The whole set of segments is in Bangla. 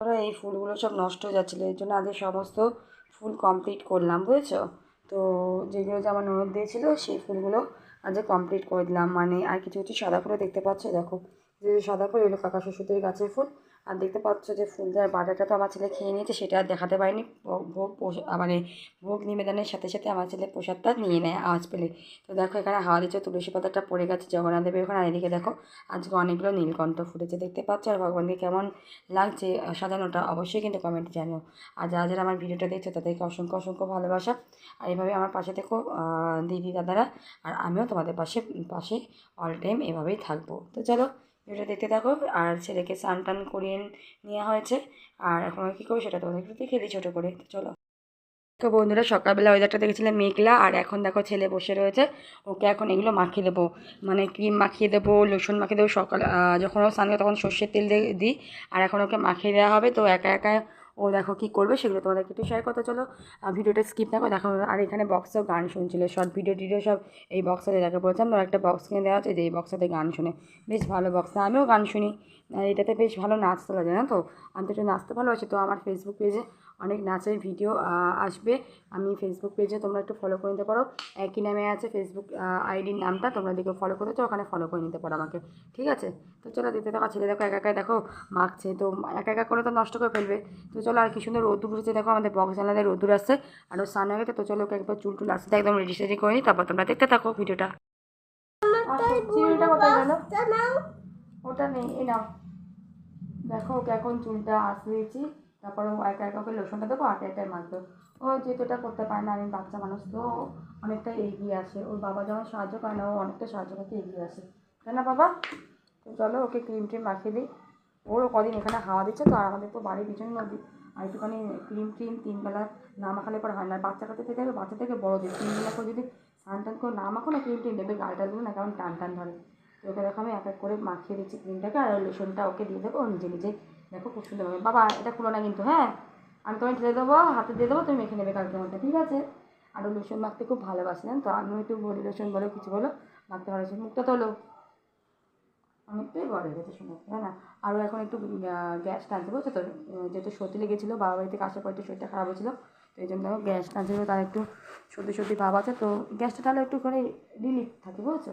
ধরো এই ফুলগুলো সব নষ্ট হয়ে যাচ্ছিল। এর জন্য আগে সমস্ত ফুল কমপ্লিট করলাম, বুঝেছ? তো যেগুলো যে আমার ননদ দিয়েছিল, সেই ফুলগুলো আজকে কমপ্লিট করে দিলাম। মানে আর কিছু কিছু সাদা ফুলও দেখতে পাচ্ছ? দেখো যে সাদা ফুল এগুলো কাকা শ্বশুরদের গাছের ফুল। আর দেখতে পাচ্ছ যে ফুল দেওয়ার বাটাটা তো আমার ছেলে খেয়ে নিয়েছে, সেটা আর দেখাতে পারিনি। ভোগ মানে ভোগ নিবেদনের সাথে সাথে আমার ছেলে প্রসাদটা নিয়ে নেয় আওয়াজ পেলে। তো দেখো এখানে হাওয়া দিচ্ছে, তুলসী পাতাটা পড়ে গেছে, জগন্নাথ দেবের ওখানে। আর এদিকে দেখো, আজকে অনেকগুলো নীলকণ্ঠ ফুটেছে, দেখতে পাচ্ছ? আর ভগবানকে কেমন লাগছে সাজানোটা অবশ্যই কিন্তু কমেন্টে জানিও। আর যারা যারা আমার ভিডিওটা দেখছ, তাদেরকে অসংখ্য অসংখ্য ভালোবাসা। আর এইভাবে আমার পাশে থেকো দিদি দাদারা। আর আমিও তোমাদের পাশে পাশে অল টাইম এভাবেই থাকব। তো চলো ভিডিওটা দেখতে থাকো। আর ছেলেকে স্নান টান করিয়ে নেওয়া হয়েছে। আর এখন আমি কী করব সেটা তোমাদের একটু দেখে দিই ছোটো করে। চলো। তো বন্ধুরা, সকালবেলা ওয়েদারটা দেখেছিলাম মেঘলা। আর এখন দেখো ছেলে বসে রয়েছে। ওকে এখন এগুলো মাখিয়ে দেবো। মানে ক্রিম মাখিয়ে দেবো লোশন মাখিয়ে দেবো। সকাল যখন ও স্নান তখন সর্ষের তেল দিই। আর এখন ওকে মাখিয়ে দেওয়া হবে। তো একা একা ও দেখো কি করবে, সেগুলো তোমাদেরকে একটু শেয়ার করতে চলো। ভিডিওটা স্কিপ না করে দেখো, আর এখানে বক্সেও গান শুনছিল শর্ট ভিডিও টিডিও সব এই বক্সাতে দেখে বলছিলাম তোমার একটা বক্স কিনে দেওয়া আছে, যে এই বক্সাতে গান শুনে। বেশ ভালো বক্স আমিও গান শুনি। এটাতে বেশ ভালো নাচ তোলা যায় না তো? আমি তো নাচতে ভালোবাসি, তো আমার ফেসবুক পেজে অনেক নাচের ভিডিও আসবে। আমি ফেসবুক পেজে তোমরা একটু ফলো করে নিতে পারো। একই নামে আছে ফেসবুক আইডির নামটা তোমরা দেখে ফলো করেছ ওখানে ফলো করে নিতে পারো আমাকে। ঠিক আছে? তো চলো দেখতে থাকো ছেলে দেখো একা একা দেখো মাখছে তো একা একা করে তো নষ্ট করে ফেলবে। তো চলো আর কি সুন্দর রোদ্দুর উঠেছে দেখো আমাদের বক্স জানালাতে রোদ্দুর আসছে। আর হয়ে গেছে তো চলো ওকে একবার চুল টুল আসতে একদম রেডি সেডি করে নিই তারপর তোমরা দেখতে থাকো ভিডিওটা। চিরুনিটা কোথায় গেল? ওটা নেই এই নাও। দেখো ওকে এখন চুলটা আসিয়েছি তারপরে একা একা ওকে লোশনটা দেবো আটে একটাই মাখবো। ও যেহেতু এটা করতে পারে না, আমি বাচ্চা মানুষ, তো অনেকটা এগিয়ে আসে। ওর বাবা যখন সাহায্য করে না, ও অনেকটা সাহায্য করতে এগিয়ে আসে। তাই না, বাবা? তো চলো, ওকে ক্রিম ট্রিম মাখিয়ে দিই। ওর কদিন এখানে হাওয়া দিচ্ছে, তো আর আমাদের তো বাড়ির পিছনে নদী। আর একটুখানি ক্রিম ট্রিম তিন বেলা না মাখালে পরে হয় না। বাচ্চা কাছে থেকে বাচ্চা থেকে বড়দের তিন বেলা করে যদি স্নান টান করে না মাখো না ক্রিম ট্রিম দেবে গালটাগুলো না কেমন টান টান ধরে। তো ওকে দেখো, আমি এক এক করে মাখিয়ে দিচ্ছি ক্রিমটাকে আর লোশনটা ওকে দিয়ে দেবো নিজে নিজে দেখো খুব সুন্দর হবে বাবা, এটা খুলো না কিন্তু হ্যাঁ? আমি তোমায় ঢেলে দেবো, হাতে দিয়ে দেবো, তুমি মেখে নেবে কালকে মধ্যে ঠিক আছে? আরও লোশন মাখতে খুব ভালোবাসে, জানো তো? আমিও একটু বলি লোশন বলো, কিছু বলো, মাখতে ভালোবাসি। মুখটা তোলো। অনেকটাই বড় হয়ে গেছে শুনে, তাই না? আরও এখন একটু গ্যাস টানতে বলছে তো? যেহেতু সর্দি লেগেছিলো বাবা বাড়ি থেকে পর একটু শরীরটা খারাপ হয়েছিলো, তো এই জন্য গ্যাস টানছিল তার একটু সর্দি সর্দি ভাব আছে, তো গ্যাসটা তাহলে একটুখানি রিলিফ থাকে, বুঝছ?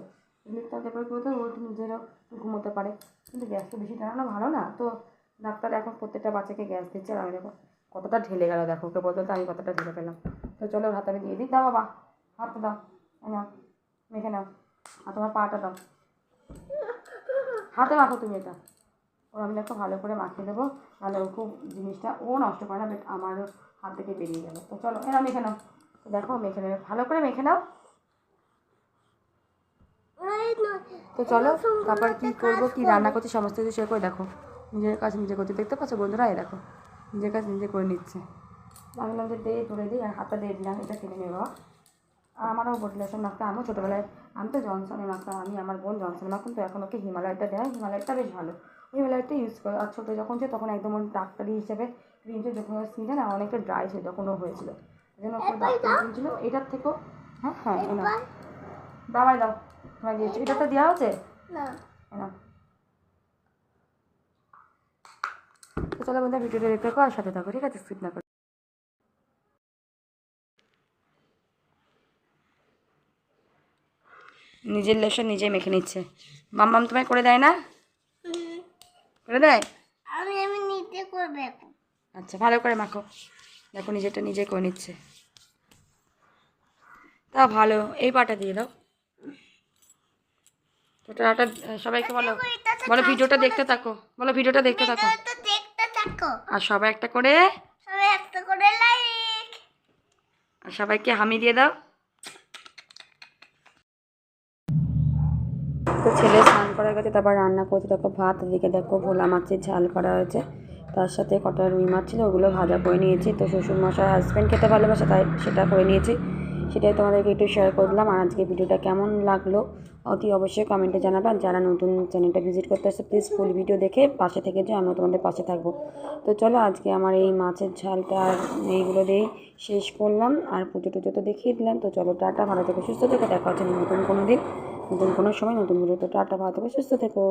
রিলিফ থাকলে পরে কী বলতো, ও নিজেরও ঘুমোতে পারে। কিন্তু গ্যাসটা বেশি টানানো ভালো না, তো ডাক্তার এখন প্রত্যেকটা বাচ্চাকে গ্যাস দিচ্ছে আর আমি দেখো কতটা ঢেলে গেল। দেখো ওকে বলতে আমি কতটা ঢেলে পেলাম তো চলো ওর হাতে আমি দিয়ে দিই। দাও বাবা হাতটা দাও। নাও মেখে নাও। আর তোমার পাটা দাও। হাতে মাখো তুমি এটা। ওর আমি দেখো ভালো করে মাখিয়ে দেবো তাহলে ও খুব জিনিসটা ও নষ্ট করে না বাট আমারও হাত থেকে বেরিয়ে গেলো। তো চলো এরা মেখে নাও। তো দেখো মেখে নেবে। ভালো করে মেখে নাও। তো চলো তারপর কি করব কি রান্না করছি সমস্ত কিছু শেয়ার করে দেখো। নিজের কাজ নিজে করছে দেখতে পাচ্ছ বন্ধুরা? এই দেখো নিজের কাজ নিজে করে নিচ্ছে। আমি বললাম যে দে ধরে দিই আর হাতটা দিয়ে দিলাম এটা কিনে নেবে বাবা। আর আমারও বডি লোশন মাখতাম আমিও ছোটোবেলায় আমি তো জনসনে মাখতাম আমি আমার বোন জনসনে মাখতাম তো এখন ওকে হিমালয়টা দেয় হিমালয়টা বেশ ভালো। হিমালয়টা ইউজ করে আর ছোটো যখন ছিল তখন একদম ডাক্তারি হিসেবে ক্রিমটা যখন স্কিনটা না অনেকটা ড্রাই ছিল যখন ও হয়েছিল। এই জন্য ডাক্তারি ছিল এটার থেকেও হ্যাঁ? হ্যাঁ বাবাই দাও তোমার দিয়েছি। এটা তো দেওয়া হচ্ছে এনা চলো বন্ধু ভিডিওটা দেখতে থাকো আর সাথে থাকো ঠিক আছে? স্কিপ না করো। নিজের লেশন নিজে মেখে নিচ্ছে। মাম্মাম তোমায় করে দেয় না? করে দেয়? আমি আমি নিতে করবে আচ্ছা ভালো করে মাখো। দেখো নিজেরটা নিজে করে নিচ্ছে। তা ভালো এই পাটা দিয়ে দাও। তো টাটা সবাইকে বলো। বলো ভিডিওটা দেখতে থাকো। বলো ভিডিওটা দেখতে থাকো। আর সবাই একটা করে সবাই একটা করে লাইক আর সবাইকে হামি দিয়ে দাও। তো ছেলে স্নান করা গেছে তারপর রান্না করছে। দেখো ভাত এদিকে দেখো ভোলা মাছের ঝাল করা হয়েছে। তার সাথে কটা রুই মাছ ছিল ওগুলো ভাজা করে নিয়েছি। তো শ্বশুর মশাই হাজব্যান্ড খেতে ভালোবাসে তাই সেটা করে নিয়েছি। সেটাই তোমাদেরকে একটু শেয়ার করে দিলাম। আর আজকে ভিডিওটা কেমন লাগল অতি অবশ্যই কমেন্টে জানাবে। যারা নতুন চ্যানেলটা ভিজিট করতে আসছে প্লিজ ফুল ভিডিও দেখে পাশে থেকে যে আমিও তোমাদের পাশে থাকব। তো চলো আজকে আমার এই মাছের ঝালটা আর এইগুলো দিয়েই শেষ করলাম। আর পুজো টুজো তো দেখিয়ে দিলাম। তো চলো টাটা, ভালো থেকো, সুস্থ থেকো। দেখা হচ্ছে নতুন কোনো দিন, নতুন কোনো সময়, নতুন ভিডিও তো টাটা, ভালো থেকো, সুস্থ থেকো।